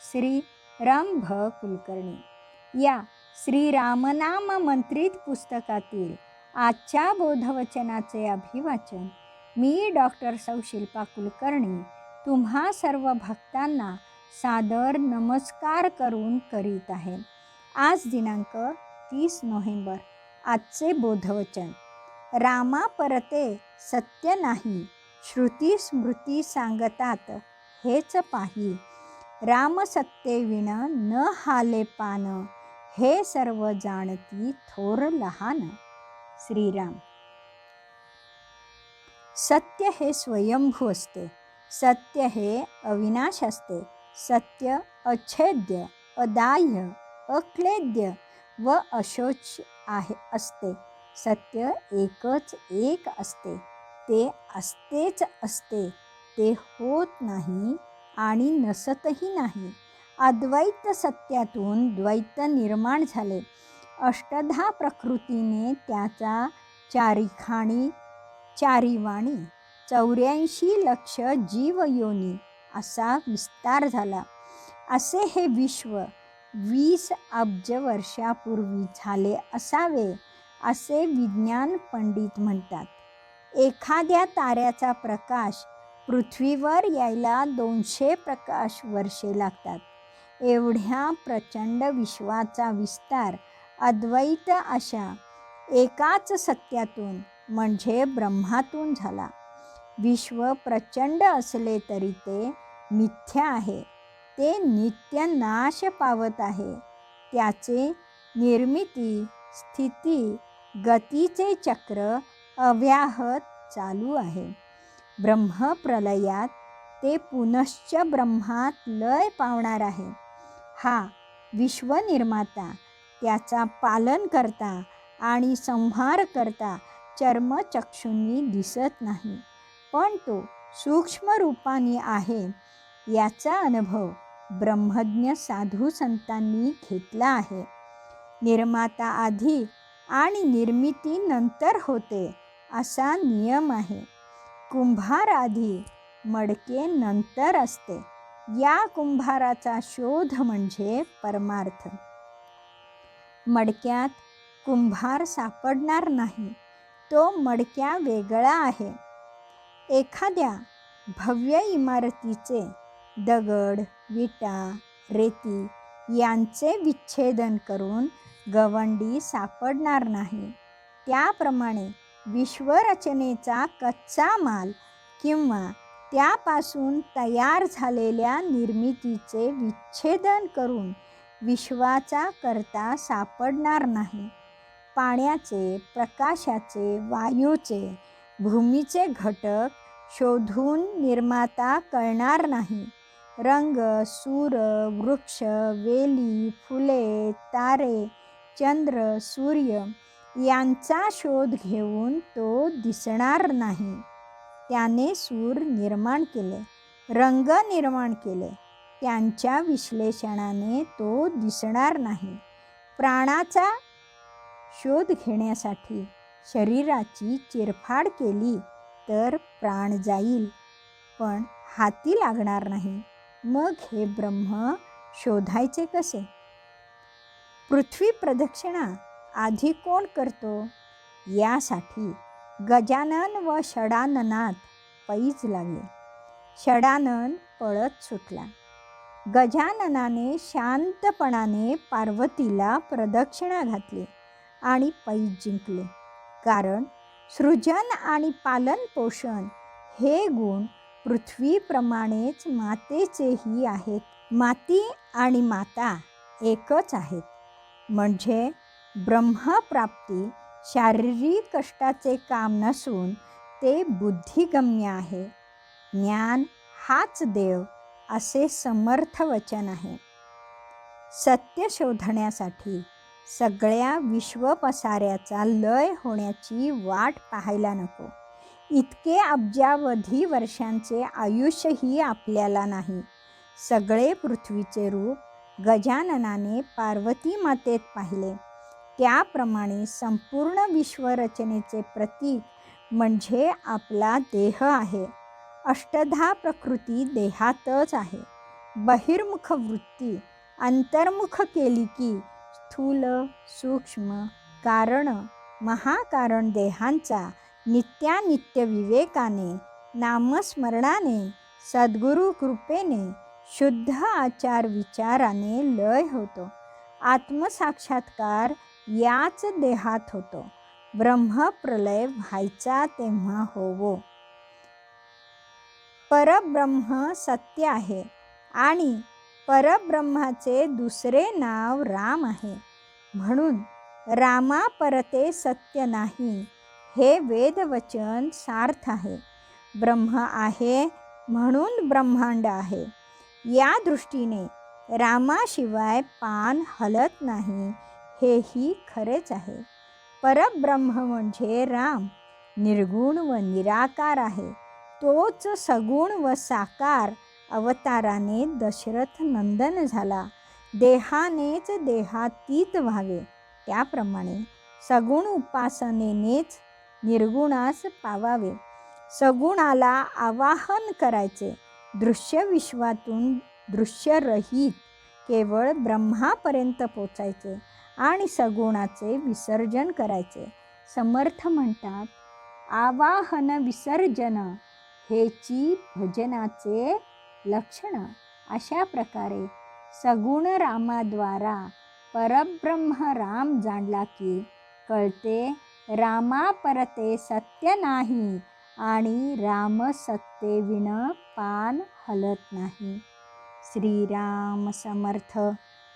श्री राम भ कुलकर्णी या श्री रामनाम मंत्रित पुस्तकातील आजच्या बोधवचनाचे अभिवाचन मी डॉक्टर सौ शिल्पा कुलकर्णी तुम्हा सर्व भक्तांना सादर नमस्कार करून करीत आहे. आज दिनांक तीस नोव्हेंबर आजचे बोधवचन. रामा परते सत्य नाही श्रुती स्मृती सांगतात हेच पाही. राम न हाले पान हे सर्व जाणती थोर लहान. श्रीराम. सत्य हे स्वयंभू असते. सत्य हे अविनाश असते. सत्य अछेद्य अदाह्य अक्लेद्य व अशोच आहे असते. सत्य एकच एक असते. ते असतेच असते. ते होत नाही आणि नसतही नाही. अद्वैत सत्यातून द्वैत निर्माण झाले. अष्टधा प्रकृतीने त्याचा चारिखाणी चारिवाणी चौऱ्याऐंशी लक्ष जीवयोनी असा विस्तार झाला. असे हे विश्व वीस अब्ज वर्षापूर्वी झाले असावे असे विज्ञान पंडित म्हणतात. एखाद्या ताऱ्याचा प्रकाश पृथ्वीवर यायला दोनशे प्रकाश वर्षे लागतात. एवढ्या प्रचंड विश्वाचा विस्तार अद्वैत अशा एकाच सत्यातून म्हणजे ब्रह्मातून झाला. विश्व प्रचंड असले तरी ते मिथ्या आहे. ते नित्य नाश पावत आहे. त्याचे निर्मिती स्थिती गतीचे चक्र अव्याहत चालू आहे. ब्रह्मप्रलयात ते पुनश्च ब्रह्मात लय पावणार आहे. हा विश्वनिर्माता त्याचा पालन करता आणि संहार करता चर्मचक्षुंनी दिसत नाही पण तो सूक्ष्म रूपाने आहे याचा अनुभव ब्रह्मज्ञ साधू संतांनी घेतला आहे. निर्माता आधी आणि निर्मिती नंतर होते असा नियम आहे. कुंभार आधी मडके नंतर असते. या कुंभाराचा शोध म्हणजे परमार्थ. मडक्यात कुंभार सापडणार नाही. तो मडक्या वेगळा आहे. एखाद्या भव्य इमारतीचे दगड विटा रेती यांचे विच्छेदन करून गवंडी सापडणार नाही. त्याप्रमाणे विश्वरचनेचा कच्चा माल किंवा त्यापासून तयार झालेल्या निर्मितीचे विच्छेदन करून विश्वाचा करता सापडणार नाही. पाण्याचे प्रकाशाचे वायूचे भूमीचे घटक शोधून निर्माता कळणार नाही. रंग सूर वृक्ष वेली फुले तारे चंद्र सूर्य यांचा शोध घेऊन तो दिसणार नाही. त्याने सूर निर्माण केले रंग निर्माण केले. त्यांच्या विश्लेषणाने तो दिसणार नाही. प्राणाचा शोध घेण्यासाठी शरीराची चिरफाड केली तर प्राण जाईल पण हाती लागणार नाही. मग हे ब्रह्म शोधायचे कसे? पृथ्वी प्रदक्षिणा आधी कोण करतो? यासाठी गजानन व षडाननात पैज लागले षडानन पळत सुटला. गजाननाने शांतपणाने पार्वतीला प्रदक्षिणा घातली आणि पैज जिंकले. कारण सृजन आणि पालनपोषण हे गुण पृथ्वीप्रमाणेच मातेचेही आहेत. माती आणि माता एकच आहेत. म्हणजे ब्रह्मप्राप्ती शारीरिक कष्टाचे काम नसून ते बुद्धिगम्य आहे. ज्ञान हाच देव असे समर्थ वचन आहे. सत्य शोधण्यासाठी सगळ्या विश्वपसाऱ्याचा लय होण्याची वाट पाहायला नको. इतके अब्जावधी वर्षांचे आयुष्यही आपल्याला नाही. सगळे पृथ्वीचे रूप गजाननाने पार्वती मातेत पाहिले. त्याप्रमाणे संपूर्ण विश्वरचनेचे प्रतीक म्हणजे आपला देह आहे. अष्टधा प्रकृती देहातच आहे. बहिर्मुख वृत्ती अंतर्मुख केली की स्थूल सूक्ष्म कारण महाकारण देहांचा नित्यानित्य विवेकाने नामस्मरणाने सद्गुरु कृपेने शुद्ध आचार विचाराने लय होतो. आत्मसाक्षात्कार याच देहात होतो. ब्रह्मप्रलय व्हायचा तेव्हा होवो. परब्रह्म सत्य आहे आणि परब्रह्माचे दुसरे नाव राम आहे. म्हणून रामा परते सत्य नाही हे वेदवचन सार्थ आहे. ब्रह्म आहे म्हणून ब्रह्मांड आहे. या दृष्टीने रामाशिवाय पान हलत नाही हेही खरेच आहे. परब्रह्म म्हणजे राम. निर्गुण व निराकार आहे. तोच सगुण व साकार अवताराने दशरथ नंदन झाला. देहानेच देहातीत व्हावे. त्याप्रमाणे सगुण उपासनेनेच निर्गुणास पावावे. सगुणाला आवाहन करायचे. दृश्य विश्वातून दृश्यरहित केवळ ब्रह्मापर्यंत पोचायचे. आणि सगुणाचे विसर्जन करायचे. समर्थ म्हणतात आवाहन विसर्जन हेची भजनाचे लक्षण. अशा प्रकारे सगुण रामाद्वारा परब्रह्म राम जाणला की कळते रामा परते सत्य नाही आणि राम सत्तेविण पान हलत नाही. श्रीराम समर्थ.